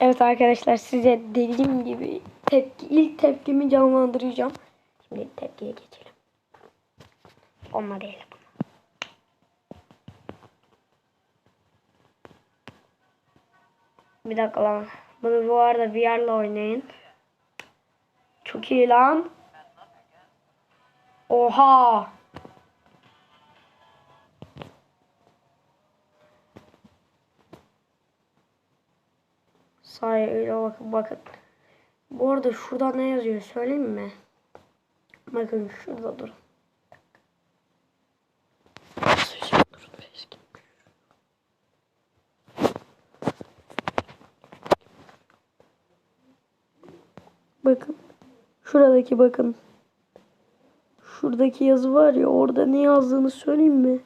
Evet arkadaşlar size dediğim gibi tepki, ilk tepkimi canlandıracağım. Şimdi tepkiye geçelim. Onunla değil. Bir dakika lan. Bunu bu arada VR'la oynayın. Çok iyi lan. Oha. Sahi bakın bakın. Bu arada şurada ne yazıyor söyleyeyim mi? Bakın şurada durun. Bakın. Şuradaki bakın. Şuradaki yazı var ya orada ne yazdığını söyleyeyim mi?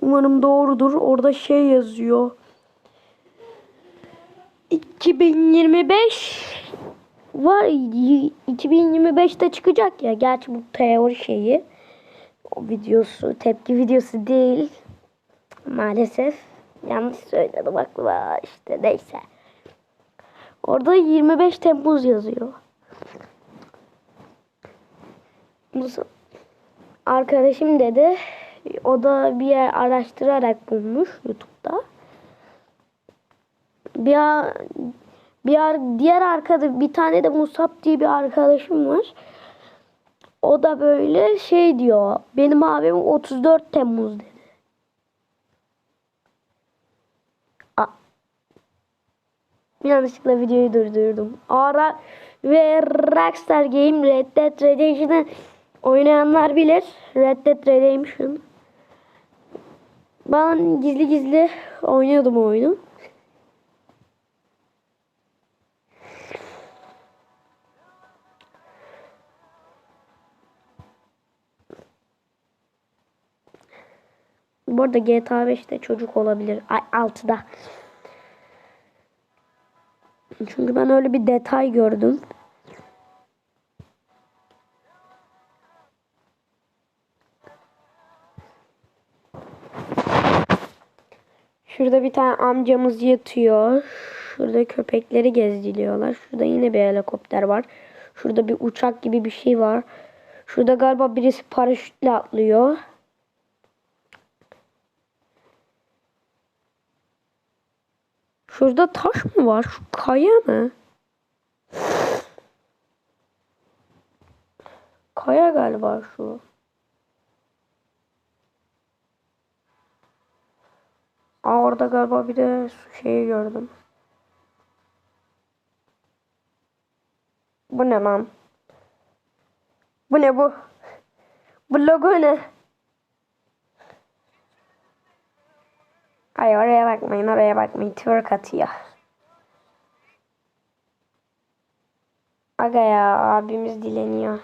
Umarım doğrudur. Orada şey yazıyor. 2025 var 2025'te çıkacak ya. Gerçi bu teori şeyi. O videosu tepki videosu değil. Maalesef. Yanlış söyledim aklıma işte neyse. Orada 25 Temmuz yazıyor. Arkadaşım dedi. O da bir yer araştırarak bulmuş YouTube'da. Bir bir diğer arkada bir tane de Musab diye bir arkadaşım var. O da böyle şey diyor. Benim abim 34 Temmuz dedi. A- Yanlışlıkla videoyu durdurdum. Ara ve Rockstar Game Red Dead Redemption'ı oynayanlar bilir. Red Dead Redemption. Ben gizli gizli oynuyordum oyunu. Bu arada GTA 5'te çocuk olabilir. Ay 6'da. Çünkü ben öyle bir detay gördüm. Şurada bir tane amcamız yatıyor. Şurada köpekleri gezdiriyorlar. Şurada yine bir helikopter var. Şurada bir uçak gibi bir şey var. Şurada galiba birisi paraşütle atlıyor. Şurada taş mı var? Şu kaya mı? Kaya galiba şu. Aa orada galiba bir de şeyi gördüm. Bu ne lan? Bu ne bu? Bu logo ne? Hayır oraya bakmayın oraya bakmayın. Twerk atıyor. Aga ya abimiz dileniyor.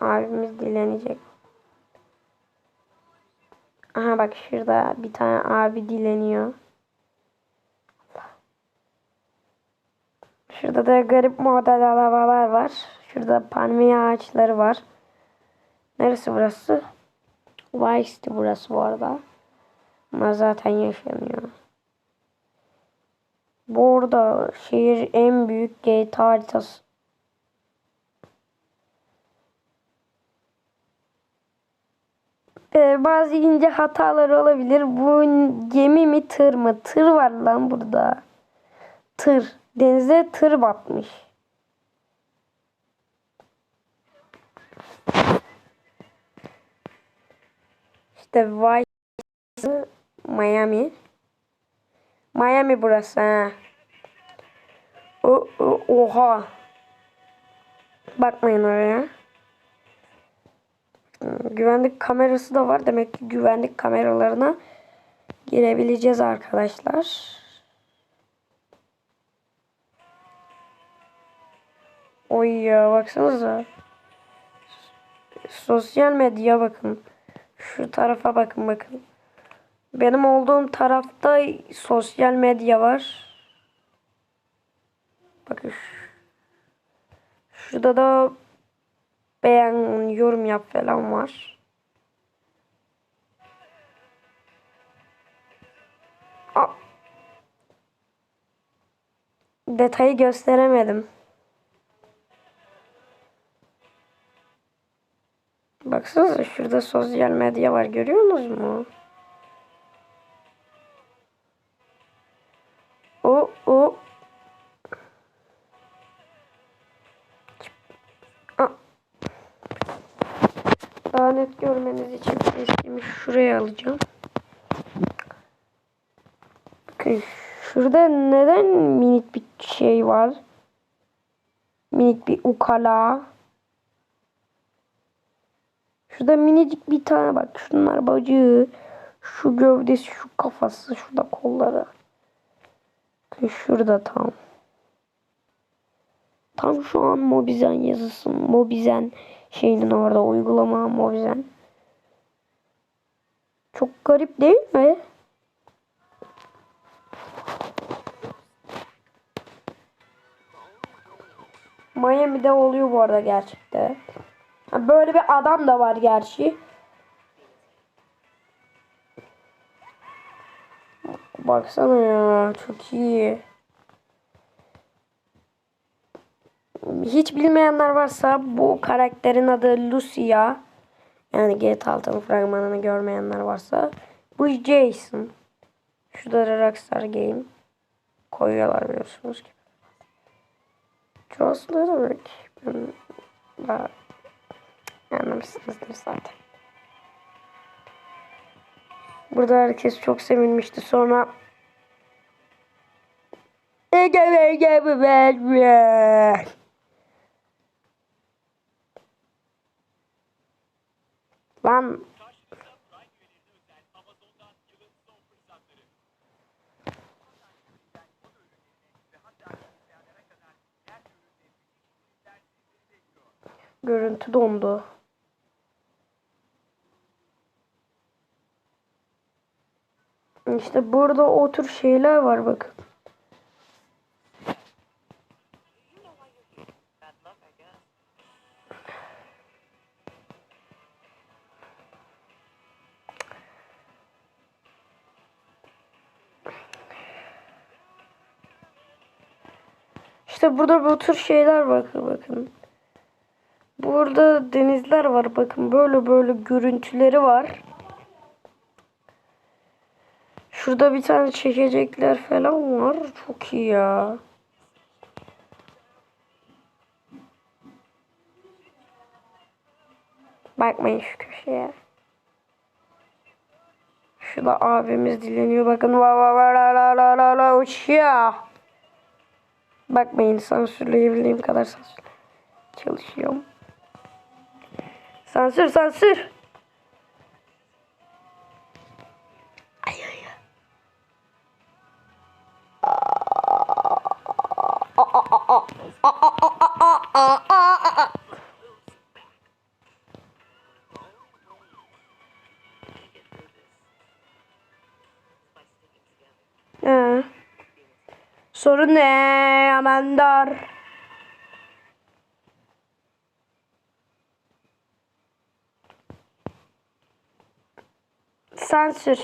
Abimiz dilenecek. Aha bak şurada bir tane abi dileniyor. Şurada da garip model arabalar var. Şurada palmiye ağaçları var. Neresi burası? Vice'ti burası bu arada. Ama zaten yaşanıyor. Bu arada şehir en büyük GTA haritası. Ee, bazı ince hatalar olabilir. Bu gemi mi tır mı? Tır var lan burada. Tır. Denize tır batmış. İşte Vice Miami. Miami burası ha. O, o, oha. Bakmayın oraya. Güvenlik kamerası da var. Demek ki güvenlik kameralarına girebileceğiz arkadaşlar. Oy ya baksanıza. Sosyal medya bakın. Şu tarafa bakın bakın. Benim olduğum tarafta sosyal medya var. Bakın. şu- Şurada da beğen, yorum yap falan var. Detayı gösteremedim. Baksanıza şurada sosyal medya var görüyor musunuz mu? O o Aa. Daha net görmeniz için resmimi şuraya alacağım. Bakın şurada neden minik bir şey var? Minik bir ukala. Şurada minicik bir tane bak. Şunlar bacağı. Şu gövdesi, şu kafası, şurada kolları. Şurada tam. Tam şu an Mobizen yazısı. Mobizen şeyinin orada uygulama Mobizen. Çok garip değil mi? Miami'de oluyor bu arada gerçekte. Böyle bir adam da var gerçi. Baksana ya çok iyi. Hiç bilmeyenler varsa bu karakterin adı Lucia. Yani GTA 6'nın fragmanını görmeyenler varsa. Bu Jason. Şurada da Rockstar Game. Koyuyorlar biliyorsunuz ki. Joss demek? Ben, ben anlamışsınızdır zaten. Burada herkes çok sevinmişti. Sonra Lan görüntü dondu. İşte burada o tür şeyler var bakın. İşte burada bu tür şeyler bakın bakın. Burada denizler var bakın böyle böyle görüntüleri var. Şurada bir tane çekecekler falan var. Çok iyi ya. Bakmayın şu köşeye. Şurada abimiz dileniyor. Bakın va va va la la la la la uçuyor. Bakmayın sansürleyebildiğim kadar sansür. Çalışıyorum. Sansür sansür. Ee, sorun ne Amandar? Sansür.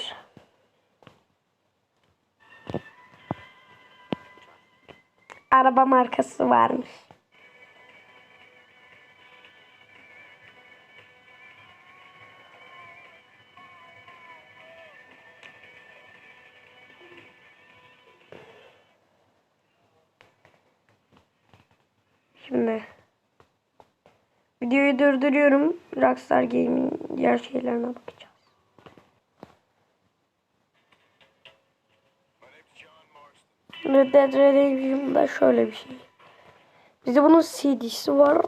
Araba markası varmış. Şimdi videoyu durduruyorum. Rockstar Game'in diğer şeylerine bakacağız. Red Dead Redemption'da şöyle bir şey. Bizde bunun CD'si var.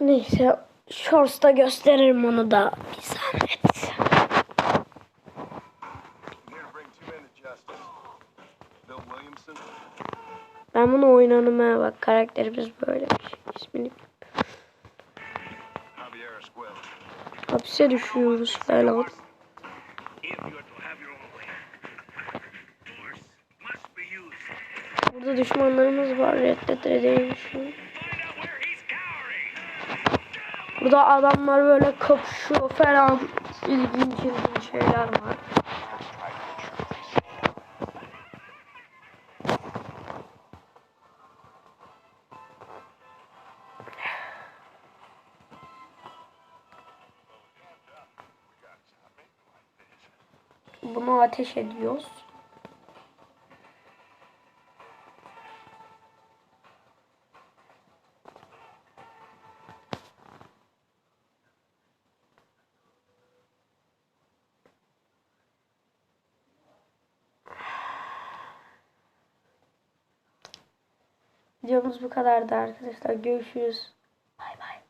Neyse Shorts'ta gösteririm onu da. Bir zahmet. Ben bunu oynanmaya bak. Karakterimiz böyle bir şey. İsmini hapse düşüyoruz falan. Burada düşmanlarımız var. Red Dead Redemption. Burada adamlar böyle kapışıyor falan. İlginç ilginç şeyler var. Bunu ateş ediyoruz. Videomuz bu kadardı arkadaşlar. Görüşürüz. Bay bay.